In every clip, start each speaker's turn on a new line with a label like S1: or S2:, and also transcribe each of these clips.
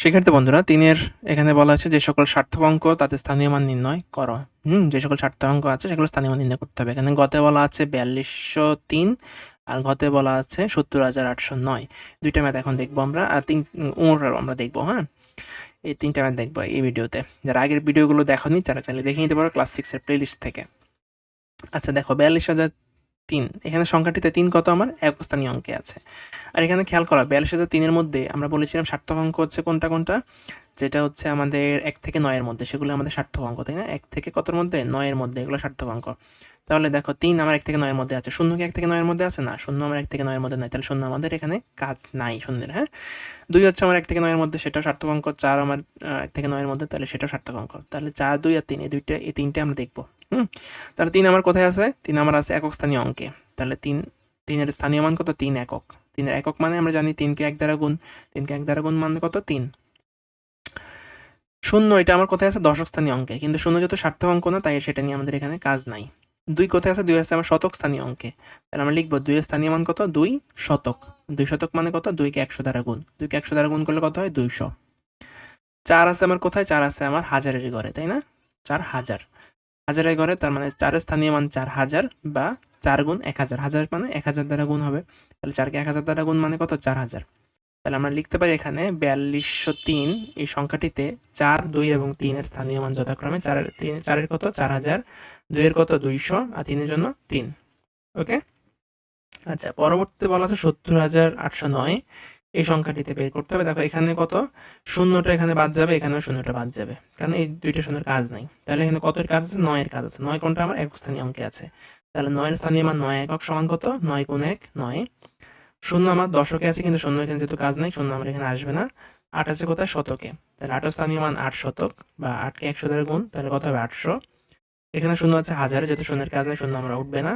S1: শিক্ষার্থী বন্ধুরা, তিনের এখানে বলা আছে যে সকল সার্থক অঙ্ক তাদের স্থানীয় মান নির্ণয় করো। হুম, যে সকল সার্থক অঙ্ক আছে সেগুলো স্থানীয় মান নির্ণয় করতে হবে। এখানে গতে বলা আছে বিয়াল্লিশশো তিন আর গতে বলা আছে সত্তর হাজার আটশো নয়। দুইটা ম্যাথ এখন দেখব আমরা, আর তিন উমরাও আমরা দেখব হ্যাঁ? এই তিনটা ম্যাথ দেখব এই ভিডিওতে। যারা আগের ভিডিওগুলো দেখোনি, তারা চাইলে দেখে নিতে পারো ক্লাস সিক্সের প্লেলিস্ট থেকে। আচ্ছা দেখো, বিয়াল্লিশ হাজার তিন। এখানে সংখ্যাটিতে তিন কত আমার? এক স্থানীয় অঙ্কে আছে। আর এখানে খেয়াল করা, বিয়াল্লিশ হাজার তিনের মধ্যে আমরা বলেছিলাম সার্থক অঙ্ক হচ্ছে কোনটা কোনটা? যেটা হচ্ছে আমাদের এক থেকে নয়ের মধ্যে, সেগুলো আমাদের সার্থক অঙ্ক, তাই না? এক থেকে কতর মধ্যে? নয়ের মধ্যে, এগুলো সার্থক অঙ্ক। তাহলে দেখো, তিন আমার এক থেকে নয়ের মধ্যে আছে। শূন্য কি এক থেকে নয়ের মধ্যে আছে? না, শূন্য আমার এক থেকে নয়ের মধ্যে নাই। তাহলে শূন্য আমাদের এখানে কাজ নাই শূন্যের হ্যাঁ? দুই হচ্ছে আমার এক থেকে নয়ের মধ্যে, সেটাও সার্থক অঙ্ক। চার আমার এক থেকে নয়ের মধ্যে, তাহলে সেটাও সার্থক অঙ্ক। তাহলে চার, দুই আর তিন, এই দুইটা, এই তিনটে আমরা দেখব। হুম, তাহলে তিন আমার কোথায় আছে? তিন আমার আছে একক স্থানীয় অঙ্কে। তাহলে তিন, তিনের স্থানীয় মান কত? তিন একক। তিনের একক মানে আমরা জানি তিনকে এক দ্বারা গুণ। তিনকে এক দ্বারা গুণ মানে কত? তিন। শূন্য, এটা আমার কোথায় আছে? দশক স্থানীয় অঙ্কে। কিন্তু শূন্য যেহেতু সার্থক অঙ্ক না, তাই সেটা নিয়ে আমাদের এখানে কাজ নাই। দুই কোথায় আছে? দুই আছে আমার শতক স্থানীয় অঙ্কে। তাহলে আমরা লিখব দুই স্থানীয় মান কত? দুই শতক। দুই শতক মানে কত? দুইকে একশো দ্বারা গুণ। দুইকে একশো দ্বারা গুণ করলে কত হয়? দুইশো। চার আছে আমার কোথায়? চার আছে আমার হাজারের ঘরে, তাই না? চার হাজার। হাজারের ঘরে তার মানে চারের স্থানীয় মান চার হাজার বা চার গুণ এক হাজার। হাজার মানে এক হাজার দ্বারা গুণ হবে। তাহলে চারকে এক হাজার দ্বারা গুণ মানে কত? চার হাজার। তাহলে আমরা লিখতে পারি এখানে বিয়াল্লিশশো তিন এই সংখ্যাটিতে চার, দুই এবং তিনের স্থানীয় মান যথাক্রমে চারের তিন চারের কত? চার হাজার। দুইয়ের কত? দুইশো আর তিনের জন্য তিন। ওকে? আচ্ছা পরবর্তীতে বলা আছে সত্তর হাজার আটশো নয়। এই সংখ্যাটিতে বের করতে হবে। দেখো, এখানে কত? শূন্যটা এখানে বাদ যাবে, এখানেও শূন্যটা বাদ যাবে। কারণ এই দুইটা শূন্যের কাজ নাই। তাহলে এখানে কতের কাজ আছে? নয়ের কাজ আছে। নয় কোনটা? আমার এক স্থানীয় অঙ্কে আছে। তাহলে নয়ের স্থানীয় মান নয় একক সমান কত? নয় গুণ এক, নয়। শূন্য আমার দশকে আছে, কিন্তু শূন্য এখানে যেহেতু কাজ নাই, শূন্য আমার এখানে আসবে না। আট আছে কোথায়? শতকে। তাহলে আট স্থানীয় মান আট শতক বা আটকে একশো দ্বারা গুণ, তাহলে কত হবে? আটশো। এখানে শূন্য আছে হাজারে, যেহেতু শূন্যের কাজ নেই, শূন্য আমরা উঠবে না।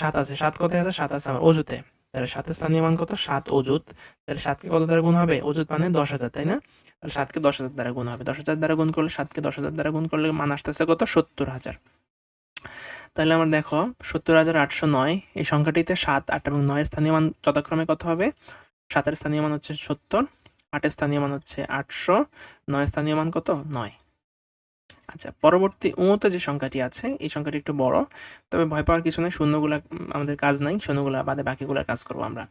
S1: সাত আছে। সাত কোথায় আছে? সাত আছে আমার অজুতে। তাহলে সাতের স্থানীয় মান কত? সাত অজুত তাহলে সাতকে কত দ্বারা গুণ হবে? অজুত মানে দশ হাজার, তাই না? তাহলে সাতকে দশ হাজার দ্বারা গুণ হবে। দশ হাজার দ্বারা গুণ করলে সাতকে দশ হাজার দ্বারা গুণ করলে মান আসতে আসতেছে কত? সত্তর হাজার। তাহলে আমরা দেখো, সত্তর হাজার আটশো নয়। এই সংখ্যাটিতে সাত, আট এবং নয়ের স্থানীয় মান যথাক্রমে কত হবে? সাতের স্থানীয় মান হচ্ছে সত্তর, আটের স্থানীয় মান হচ্ছে আটশো নয় স্থানীয় মান কত? নয়। আচ্ছা পরবর্তী উমতে যে সংখ্যাটি আছে, এই সংখ্যাটি একটু বড়, তবে ভয় পাওয়ার কিছু নেই, শূন্যগুলা আমাদের কাজ নাই, শূন্যগুলা বাদে বাকিগুলোর কাজ করব আমরা।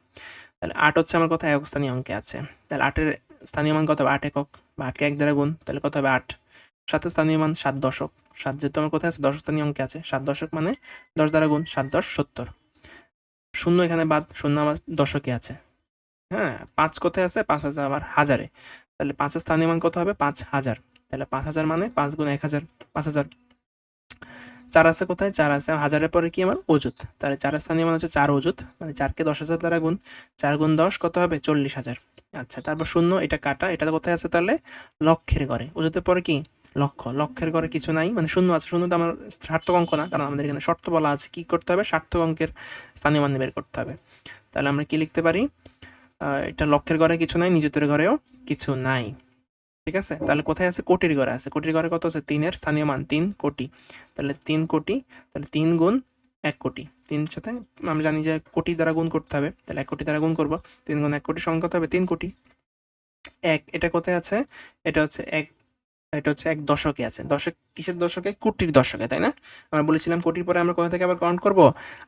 S1: তাহলে আট হচ্ছে আমার কথা একক স্থানীয় অঙ্কে আছে। তাহলে আটের স্থানীয় মান কত হবে? আট একক, বা আটকে এক দ্বারা গুণ, তাহলে কত হবে? আট। সাতের স্থানীয় মান সাত দশক। সাত যেহেতু আমার কোথায় আছে? দশ স্থানীয় অঙ্কে আছে। সাত দশক মানে দশ দ্বারা গুণ, সাত দশ সত্তর। শূন্য এখানে বাদ, শূন্য আমার দশকে আছে। হ্যাঁ পাঁচ কোথায় আছে? পাঁচ হাজার আবার হাজারে। তাহলে পাঁচের স্থানীয় মান কত হবে? পাঁচ হাজার। তাহলে পাঁচ হাজার মানে পাঁচ গুণ এক হাজার, পাঁচ হাজার। চার আছে কোথায়? চার আছে। হাজারের পরে কি আমার? অজুত তাহলে চারের স্থানীয় মানে হচ্ছে চার ওজুত মানে চারকে দশ হাজার দ্বারা গুণ। চার গুণ দশ কত হবে? চল্লিশ হাজার। আচ্ছা তারপর শূন্য, এটা কাটা। এটা কোথায় আছে তাহলে? লক্ষের ঘরে। অজুতের পরে কি? লক্ষ লক্ষের ঘরে কিছু নাই। মানে শূন্য আছে। শূন্য তো আমার সার্থক অঙ্ক না। কারণ আমাদের এখানে শর্ত বলা আছে। কি করতে হবে? সার্থক অঙ্কের স্থানীয় মান বের করতে হবে। তাহলে আমরা কি লিখতে পারি? এটা লক্ষের ঘরে কিছু নাই, নিজেদের ঘরেও কিছু নাই। ঠিক আছে? তাহলে কোথায় আছে? কোটির ঘরে আছে। কোটির ঘরে কত আছে? তিনের স্থানীয় মান তিন কোটি। তাহলে তিন কোটি, তাহলে তিন গুণ এক কোটি। তিন সাথে আমরা জানি যে কোটি দ্বারা গুণ করতে হবে। তাহলে এক কোটি দ্বারা গুণ করব। তিন গুণ এক কোটি সংখ্যা হবে? তিন কোটি। এক, এটা কোথায় আছে? এটা হচ্ছে এক, এটা হচ্ছে এক দশকে আছে। দশক, কিসের দশকে? কোটির দশকে, তাই না? আমরা বলেছিলাম কোটির পরে আমরা কোথা থেকে আবার কাউন্ট করব?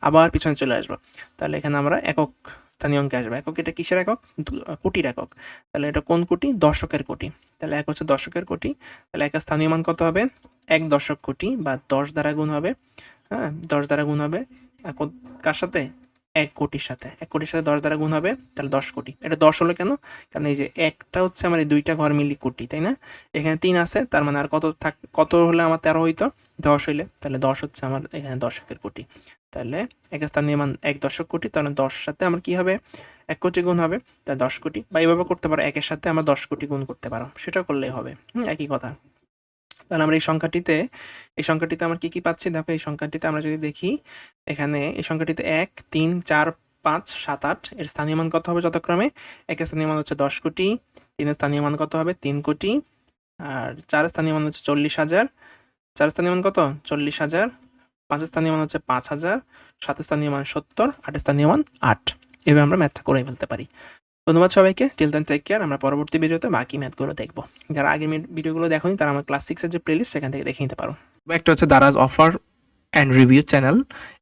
S1: আবার পিছনে চলে আসব। তাহলে এখানে আমরা একক স্থানীয় অঙ্কে আসব। একক এটা কিসের একক? কোটির একক। তাহলে এটা কোন কোটি? দশকের কোটি। তাহলে এক হচ্ছে দশকের কোটি, তাহলে এক স্থানীয় মান কত হবে? এক দশক কোটি বা দশ দ্বারা গুণ হবে। হ্যাঁ দশ দ্বারা গুণ হবে। কার সাথে? এক কোটির সাথে। এক কোটির সাথে দশ দ্বারা গুণ হবে, তাহলে দশ কোটি। এটা দশ হলো কেন? কারণ এই যে একটা হচ্ছে আমার এই দুইটা ঘর মিলি কোটি, তাই না? এখানে তিন আছে, তার মানে আর কত থাক কত হলে আমার তেরো হইতো? দশ হইলে তাহলে দশ হচ্ছে আমার এখানে দশকের কোটি। তাহলে এক স্থানীয় মান এক দশক কোটি তাহলে দশ সাথে আমার কি হবে? এক কোটি গুণ হবে তা দশ কোটি। বা এইভাবে করতে পারো একের সাথে আমরা দশ কোটি গুণ করতে পারো। সেটা করলেই হবে। হুম, একই কথা। তাহলে আমরা এই সংখ্যাটিতে এই সংখ্যাটিতে আমরা কি কি পাচ্ছি? দেখো এই সংখ্যাটিতে আমরা যদি দেখি এখানে এই সংখ্যাটিতে এক তিন চার পাঁচ সাত আট এর স্থানীয় মান কত হবে যথাক্রমে? একের স্থানীয় মান হচ্ছে দশ কোটি তিনের স্থানীয় মান কত হবে? তিন কোটি আর চার স্থানীয় মান হচ্ছে চল্লিশ হাজার চার স্থানীয় মান কত? চল্লিশ হাজার। পাঁচ স্থানীয় মান হচ্ছে পাঁচ হাজার। সাত স্থানীয় মান সত্তর, আট স্থানীয় মান আট। এভাবে আমরা ম্যাথটা করে ফেলতে পারি। ধন্যবাদ সবাইকে। টিল দেন টেক কেয়ার আমরা পরবর্তী ভিডিওতে বাকি ম্যাথগুলো দেখব। যারা আগের ভিডিওগুলো দেখোনি, তারা আমার ক্লাস সিক্সের যে প্লেলিস্ট সেখান থেকে দেখে নিতে পারো। একটা হচ্ছে Daraz offer and review channel